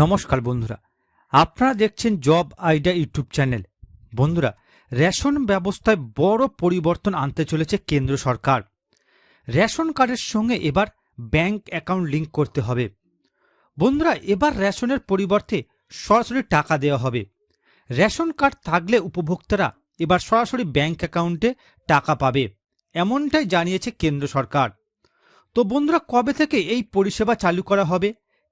নমস্কার বন্ধুরা। আপনারা দেখছেন জব আইডিয়া ইউটিউব চ্যানেল। বন্ধুরা, রেশন ব্যবস্থায় বড় পরিবর্তন আনতে চলেছে কেন্দ্র সরকার। রেশন কার্ডের সঙ্গে এবার ব্যাংক অ্যাকাউন্ট লিংক করতে হবে। বন্ধুরা, এবার রেশনের পরিবর্তে সরাসরি টাকা দেওয়া হবে। রেশন কার্ড থাকলে উপভোক্তারা এবার সরাসরি ব্যাংক অ্যাকাউন্টে টাকা পাবে, এমনটাই জানিয়েছে কেন্দ্র সরকার। তো বন্ধুরা, কবে থেকে এই পরিষেবা চালু করা হবে?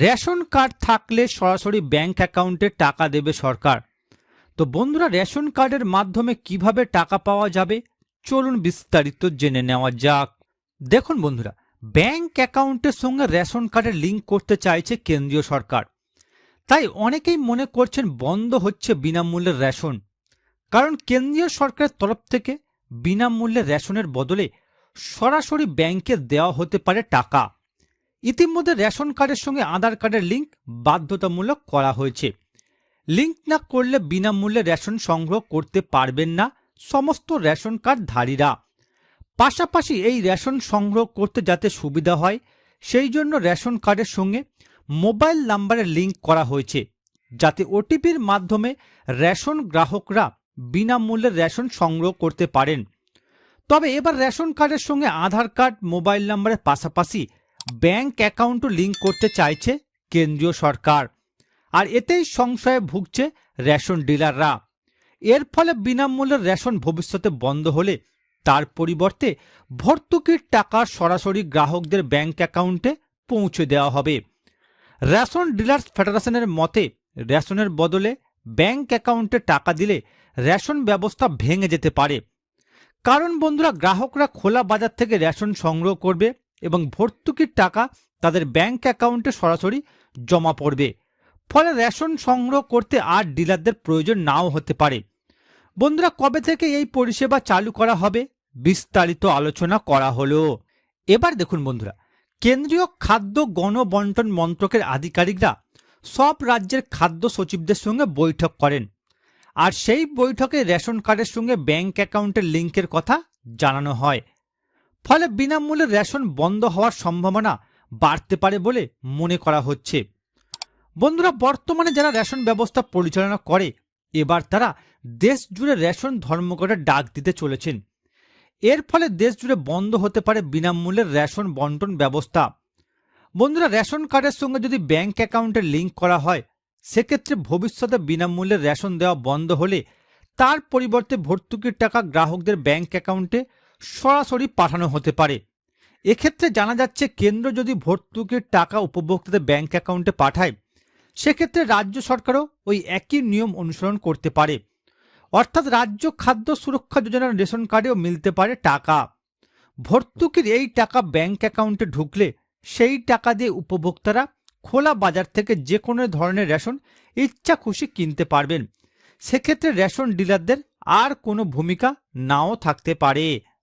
রেশন কার্ড থাকলে সরাসরি ব্যাংক অ্যাকাউন্টে টাকা দেবে সরকার। তো বন্ধুরা, রেশন কার্ডের মাধ্যমে কীভাবে টাকা পাওয়া যাবে? চলুন বিস্তারিত জেনে নেওয়া যাক। দেখুন বন্ধুরা, ব্যাংক অ্যাকাউন্টের সঙ্গে রেশন কার্ডের লিঙ্ক করতে চাইছে কেন্দ্রীয় সরকার। তাই অনেকেই মনে করছেন বন্ধ হচ্ছে বিনামূল্যের রেশন। কারণ কেন্দ্রীয় সরকারের তরফ থেকে বিনামূল্যে রেশনের বদলে সরাসরি ব্যাংকে দেওয়া হতে পারে টাকা। ইতিমধ্যে রেশন কার্ডের সঙ্গে আধার কার্ডের লিঙ্ক বাধ্যতামূলক করা হয়েছে। লিঙ্ক না করলে বিনামূল্যে রেশন সংগ্রহ করতে পারবেন না সমস্ত রেশন কার্ড ধারীরা পাশাপাশি এই রেশন সংগ্রহ করতে যাতে সুবিধা হয়, সেই জন্য রেশন কার্ডের সঙ্গে মোবাইল নাম্বারের লিঙ্ক করা হয়েছে, যাতে ওটিপির মাধ্যমে রেশন গ্রাহকরা বিনামূল্যে রেশন সংগ্রহ করতে পারেন। তবে এবার রেশন কার্ডের সঙ্গে আধার কার্ড, মোবাইল নাম্বারের পাশাপাশি ব্যাংক অ্যাকাউন্টও লিঙ্ক করতে চাইছে কেন্দ্রীয় সরকার। আর এতেই সংশয়ে ভুগছে রেশন ডিলাররা। এর ফলে বিনামূল্যের রেশন ভবিষ্যতে বন্ধ হলে তার পরিবর্তে ভর্তুকির টাকা সরাসরি গ্রাহকদের ব্যাংক অ্যাকাউন্টে পৌঁছে দেওয়া হবে। রেশন ডিলার্স ফেডারেশনের মতে, রেশনের বদলে ব্যাংক অ্যাকাউন্টে টাকা দিলে রেশন ব্যবস্থা ভেঙে যেতে পারে। কারণ বন্ধুরা, গ্রাহকরা খোলা বাজার থেকে রেশন সংগ্রহ করবে এবং ভর্তুকির টাকা তাদের ব্যাংক অ্যাকাউন্টে সরাসরি জমা পড়বে। ফলে রেশন সংগ্রহ করতে আর ডিলারদের প্রয়োজন নাও হতে পারে। বন্ধুরা, কবে থেকে এই পরিষেবা চালু করা হবে? বিস্তারিত আলোচনা করা হলো। এবার দেখুন বন্ধুরা, কেন্দ্রীয় খাদ্য গণবন্টন মন্ত্রকের আধিকারিকরা সব রাজ্যের খাদ্য সচিবদের সঙ্গে বৈঠক করেন। আর সেই বৈঠকে রেশন কার্ডের সঙ্গে ব্যাংক অ্যাকাউন্টের লিঙ্কের কথা জানানো হয়। ফলে বিনামূল্যে রেশন বন্ধ হওয়ার সম্ভাবনা বাড়তে পারে বলে মনে করা হচ্ছে। বন্ধুরা, বর্তমানে যারা রেশন ব্যবস্থা পরিচালনা করে, এবার তারা দেশ জুড়ে রেশন ধর্মঘটের ডাক দিতে চলেছেন। এর ফলে দেশ জুড়ে বন্ধ হতে পারে বিনামূল্যের রেশন বন্টন ব্যবস্থা। বন্ধুরা, রেশন কার্ডের সঙ্গে যদি ব্যাংক অ্যাকাউন্টে লিঙ্ক করা হয়, সেক্ষেত্রে ভবিষ্যতে বিনামূল্যে রেশন দেওয়া বন্ধ হলে তার পরিবর্তে ভর্তুকির টাকা গ্রাহকদের ব্যাংক অ্যাকাউন্টে সরাসরি পাঠানো হতে পারে। এক্ষেত্রে জানা যাচ্ছে, কেন্দ্র যদি ভর্তুকির টাকা উপভোক্তাদের ব্যাংক অ্যাকাউন্টে পাঠায়, সেক্ষেত্রে রাজ্য সরকারও ওই একই নিয়ম অনুসরণ করতে পারে। অর্থাৎ রাজ্য খাদ্য সুরক্ষা যোজনার রেশন কার্ডেও মিলতে পারে টাকা। ভর্তুকির এই টাকা ব্যাংক অ্যাকাউন্টে ঢুকলে, সেই টাকা দিয়ে উপভোক্তারা খোলা বাজার থেকে যে কোনো ধরনের রেশন ইচ্ছা খুশি কিনতে পারবেন। সেক্ষেত্রে রেশন ডিলারদের আর কোনো ভূমিকা নাও থাকতে পারে।